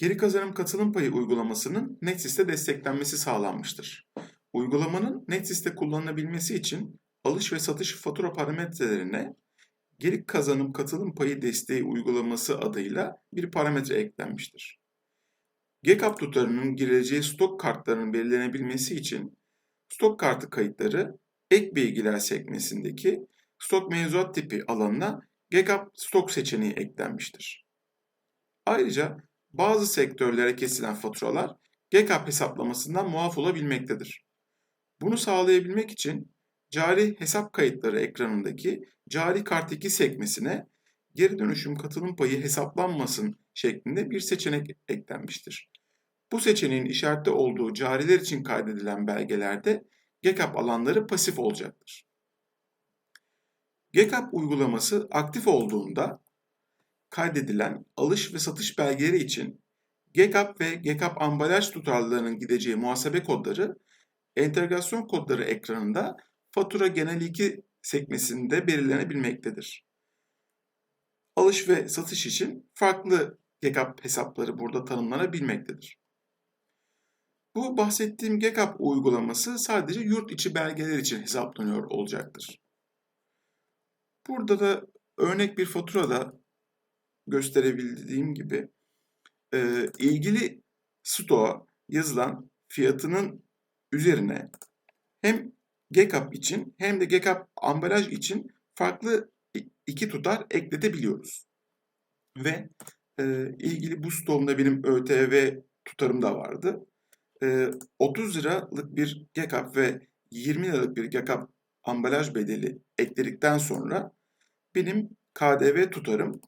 Geri kazanım katılım payı uygulamasının NetSys'te desteklenmesi sağlanmıştır. Uygulamanın NetSys'te kullanılabilmesi için alış ve satış fatura parametrelerine geri kazanım katılım payı desteği uygulaması adıyla bir parametre eklenmiştir. GCAP tutarının gireceği stok kartlarının belirlenebilmesi için stok kartı kayıtları ek bilgiler sekmesindeki stok mevzuat tipi alanına GCAP stok seçeneği eklenmiştir. Ayrıca bazı sektörlere kesilen faturalar GCAP hesaplamasından muaf olabilmektedir. Bunu sağlayabilmek için cari hesap kayıtları ekranındaki cari kart 2 sekmesine geri dönüşüm katılım payı hesaplanmasın şeklinde bir seçenek eklenmiştir. Bu seçeneğin işaretli olduğu cariler için kaydedilen belgelerde GCAP alanları pasif olacaktır. GCAP uygulaması aktif olduğunda kaydedilen alış ve satış belgeleri için GCAP ve GCAP ambalaj tutarlılığının gideceği muhasebe kodları entegrasyon kodları ekranında fatura genel 2 sekmesinde belirlenebilmektedir. Alış ve satış için farklı GCAP hesapları burada tanımlanabilmektedir. Bu bahsettiğim GCAP uygulaması sadece yurt içi belgeler için hesaplanıyor olacaktır. Burada da örnek bir faturada gösterebildiğim gibi e, ilgili stoğa yazılan fiyatının üzerine hem GCAP için hem de GCAP ambalaj için farklı iki tutar ekletebiliyoruz. Ve e, ilgili bu stoğumda benim ÖTV tutarım da vardı. E, 30 liralık bir GCAP ve 20 liralık bir GCAP ambalaj bedeli ekledikten sonra benim KDV tutarım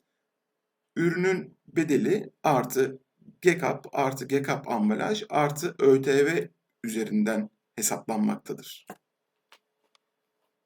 ürünün bedeli artı GCAP artı GCAP ambalaj artı ÖTV üzerinden hesaplanmaktadır.